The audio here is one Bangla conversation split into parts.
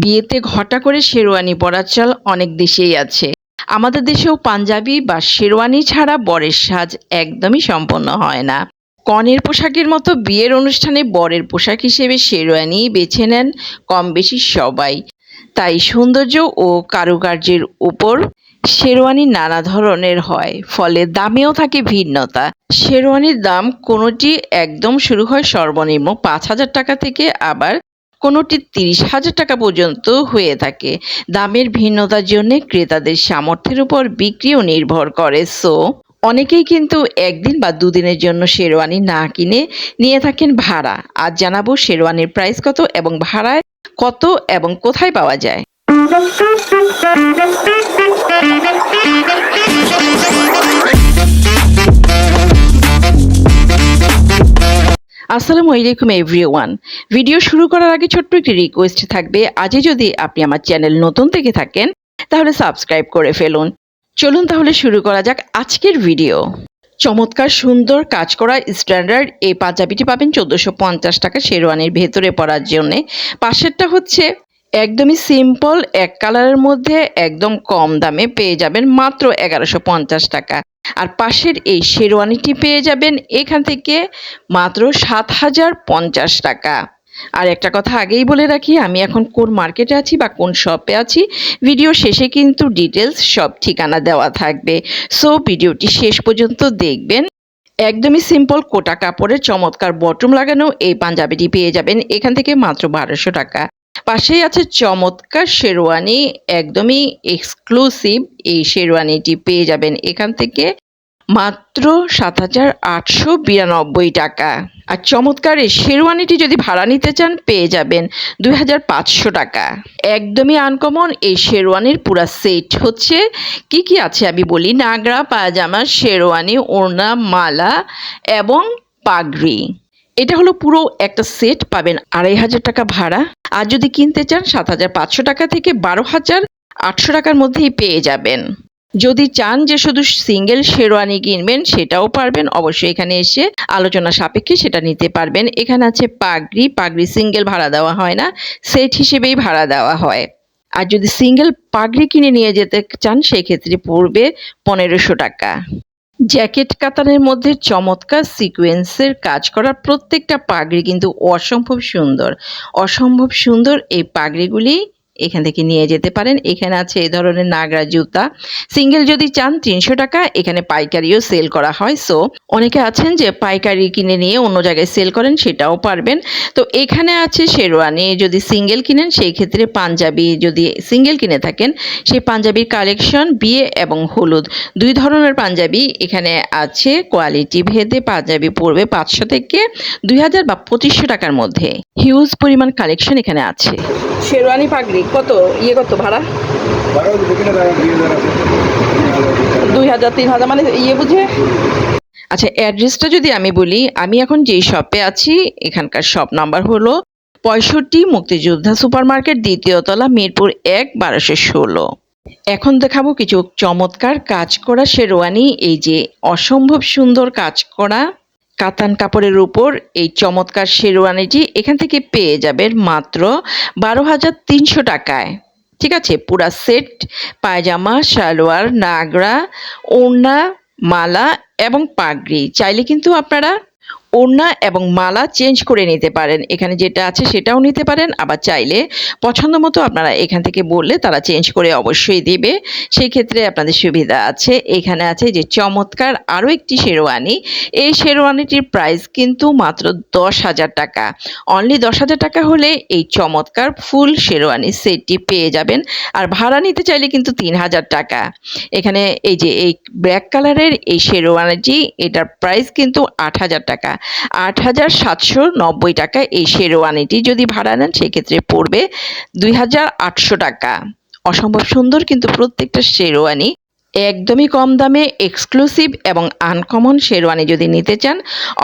বিয়েতে ঘটা করে শেরওয়ানি পরার চল অনেক দেশেই আছে। আমাদের দেশেও পাঞ্জাবি বা শেরওয়ানি ছাড়া বরের সাজ একদমই সম্পন্ন হয় না। কনের পোশাকের মতো বিয়ের অনুষ্ঠানে বরের পোশাক হিসেবে শেরওয়ানি বেছে নেন কম বেশি সবাই। তাই সৌন্দর্য ও কারুকার্যের উপর শেরওয়ানি নানা ধরনের হয়, ফলে দামেও থাকে ভিন্নতা। শেরওয়ানির দাম কোনোটি একদম শুরু হয় সর্বনিম্ন পাঁচ হাজার টাকা থেকে আবার কোনোটি তিরিশ হাজার টাকা পর্যন্ত হয়ে থাকে। দামের ভিন্নতার জন্য ক্রেতাদের সামর্থ্যের উপর বিক্রিও নির্ভর করে। সো, অনেকেই কিন্তু একদিন বা দুদিনের জন্য শেরওয়ানি না কিনে নিয়ে থাকেন ভাড়া। আজ জানাব শেরওয়ানির প্রাইস কত এবং ভাড়ায় কত এবং কোথায় পাওয়া যায়। আসসালামু আলাইকুম এভরিওয়ান। ভিডিও শুরু করার আগে ছোট্ট একটি রিকোয়েস্ট থাকবে। আজই যদি আপনি আমার চ্যানেল নতুন থেকে থাকেন, তাহলে সাবস্ক্রাইব করে ফেলুন। চলুন তাহলে শুরু করা যাক আজকের ভিডিও চমৎকার সুন্দর কাজ করা স্ট্যান্ডার্ড এই পাঞ্জাবিটি পাবেন চোদ্দোশো পঞ্চাশ টাকা শেরওয়ানির ভেতরে পরার জন্যে। পাশেরটা হচ্ছে একদমই সিম্পল এক কালারের মধ্যে একদম কম দামে পেয়ে যাবেন মাত্র এগারোশো পঞ্চাশ টাকা। আর পাশের এই শেরওয়ানিটি পেয়ে যাবেন এখান থেকে মাত্র সাত হাজার পঞ্চাশ টাকা। আর একটা কথা আগেই বলে রাখি, আমি এখন কোন মার্কেটে আছি বা কোন শপে আছি, ভিডিও শেষে কিন্তু ডিটেলস সব ঠিকানা দেওয়া থাকবে। সো, ভিডিওটি শেষ পর্যন্ত দেখবেন। একদমই সিম্পল কোটা কাপড়ের চমৎকার বটম লাগানো এই পাঞ্জাবিটি পেয়ে যাবেন এখান থেকে মাত্র বারোশো টাকা। পাশেই আছে চমৎকার শেরওয়ানি, একদমই এক্সক্লুসিভ এই শেরওয়ানিটি পেয়ে যাবেন এখান থেকে মাত্র সাত হাজার আটশো বিরানব্বই টাকা। আর চমৎকার এই শেরওয়ানিটি যদি ভাড়া নিতে চান, পেয়ে যাবেন দুই হাজার পাঁচশো টাকা। একদমই আনকমন এই শেরওয়ানির পুরা সেট হচ্ছে কি কি আছে আমি বলি? নাগরা, পায়জামা, শেরওয়ানি, ওড়না, মালা এবং পাগড়ি। এটা হলো পুরো একটা সেট পাবেন আড়াই হাজার টাকা ভাড়া। আর যদি কিনতে চান, সাত হাজার পাঁচশো টাকা থেকে বারো হাজার আটশো টাকার মধ্যেই পেয়ে যাবেন। যদি চান যে শুধু সিঙ্গেল শেরওয়ানি কিনবেন, সেটাও পারবেন। অবশ্যই এখানে এসে আলোচনা সাপেক্ষে সেটা নিতে পারবেন। এখানে আছে পাগড়ি। পাগড়ি সিঙ্গেল ভাড়া দেওয়া হয় না সেট হিসেবেই ভাড়া দেওয়া হয়। আর যদি সিঙ্গেল পাগড়ি কিনে নিয়ে যেতে চান, সেক্ষেত্রে পড়বে পনেরোশো টাকা। জ্যাকেট কাতানের মধ্যে চমৎকার সিকোয়েন্সের কাজ করা প্রত্যেকটা পাগড়ি কিন্তু অসম্ভব সুন্দর। অসম্ভব সুন্দর এই পাগড়িগুলি এখান থেকে নিয়ে যেতে পারেন। এখানে আছে এই ধরনের নাগরা জুতা। সিঙ্গেল যদি চান, তিনশো টাকা। এখানে পাইকারিও সেল করা হয়। সো, অনেকে আছেন যে পাইকারি কিনে নিয়ে অন্য জায়গায় সেল করেন, সেটাও পারবেন। তো এখানে আছে শেরওয়ানি। যদি সিঙ্গেল কিনেন, সেই ক্ষেত্রে পাঞ্জাবি যদি সিঙ্গেল কিনে থাকেন, সেই পাঞ্জাবির কালেকশন বিয়ে এবং হলুদ। দুই ধরনের পাঞ্জাবি এখানে আছে। কোয়ালিটি ভেদে পাঞ্জাবি পড়বে পাঁচশো থেকে দুই হাজার বা পঁচিশশো টাকার মধ্যে। হিউজ পরিমাণ কালেকশন এখানে আছে। শেরওয়ানি পাগড়ি। কত? ইয়ে কত ভাড়া? দুই হাজার, তিন হাজার মানে ইয়ে বুঝে? আচ্ছা অ্যাড্রেসটা যদি আমি বলি, আমি এখন যেই শপে আছি, এখানকার শপ নাম্বার হলো পঁয়ষট্টি মুক্তিযোদ্ধা সুপার মার্কেট দ্বিতীয় তলা, মিরপুর এক, বারোশো ষোলো। এখন দেখাবো কিছু চমৎকার কাজ করা শেরওয়ানি, এই যে অসম্ভব সুন্দর কাজ করা কাতান কাপড়ের উপর এই চমৎকার শেরওয়ানিটি এখান থেকে পেয়ে যাবেন মাত্র বারো হাজার তিনশো টাকায়। ঠিক আছে? পুরা সেট, পায়জামা, সালোয়ার নাগরা ওড়না, মালা এবং পাগড়ি। চাইলে কিন্তু আপনারা ওড়না এবং মালা চেঞ্জ করে নিতে পারেন। এখানে যেটা আছে সেটাও নিতে পারেন। আবার চাইলে পছন্দ মতো আপনারা এখান থেকে বললে তারা চেঞ্জ করে অবশ্যই দিবে। সেই ক্ষেত্রে আপনাদের সুবিধা আছে। এখানে আছে যে চমৎকার আরও একটি শেরওয়ানি। এই শেরওয়ানিটির প্রাইস কিন্তু মাত্র দশ হাজার টাকা। অনলি দশ হাজার টাকা হলে এই চমৎকার ফুল শেরওয়ানি সেটটি পেয়ে যাবেন। আর ভাড়া নিতে চাইলে কিন্তু তিন হাজার টাকা। এখানে এই যে এই ব্ল্যাক কালারের এই শেরওয়ানিটি, এটার প্রাইস কিন্তু আট হাজার টাকা। আট হাজার সাতশো নব্বই টাকা এই শেরওয়ানিটি যদি ভাড়া নেন, সেক্ষেত্রে পড়বে দুই হাজার আটশো টাকা। অসম্ভব সুন্দর কিন্তু প্রত্যেকটা শেরওয়ানি। একদমই কম দামে এক্সক্লুসিভ এবং আনকমন শেরওয়ানি যদি নিতে চান,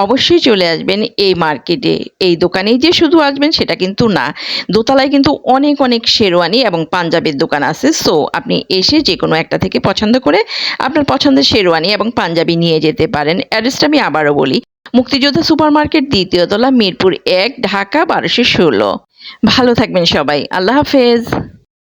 অবশ্যই চলে আসবেন এই মার্কেটে। এই দোকানেই যে শুধু আসবেন সেটা কিন্তু না। দোতলায় কিন্তু অনেক অনেক শেরওয়ানি এবং পাঞ্জাবের দোকান আছে। সো আপনি এসে যে কোনো একটা থেকে পছন্দ করে আপনার পছন্দের শেরওয়ানি এবং পাঞ্জাবি নিয়ে যেতে পারেন। অ্যাড্রেসটা আমি আবারও বলি। মুক্তিযোদ্ধা সুপার মার্কেট দ্বিতীয় তলা মিরপুর এক, ঢাকা বারোশো ষোলো। ভালো থাকবেন সবাই। আল্লাহ হাফেজ।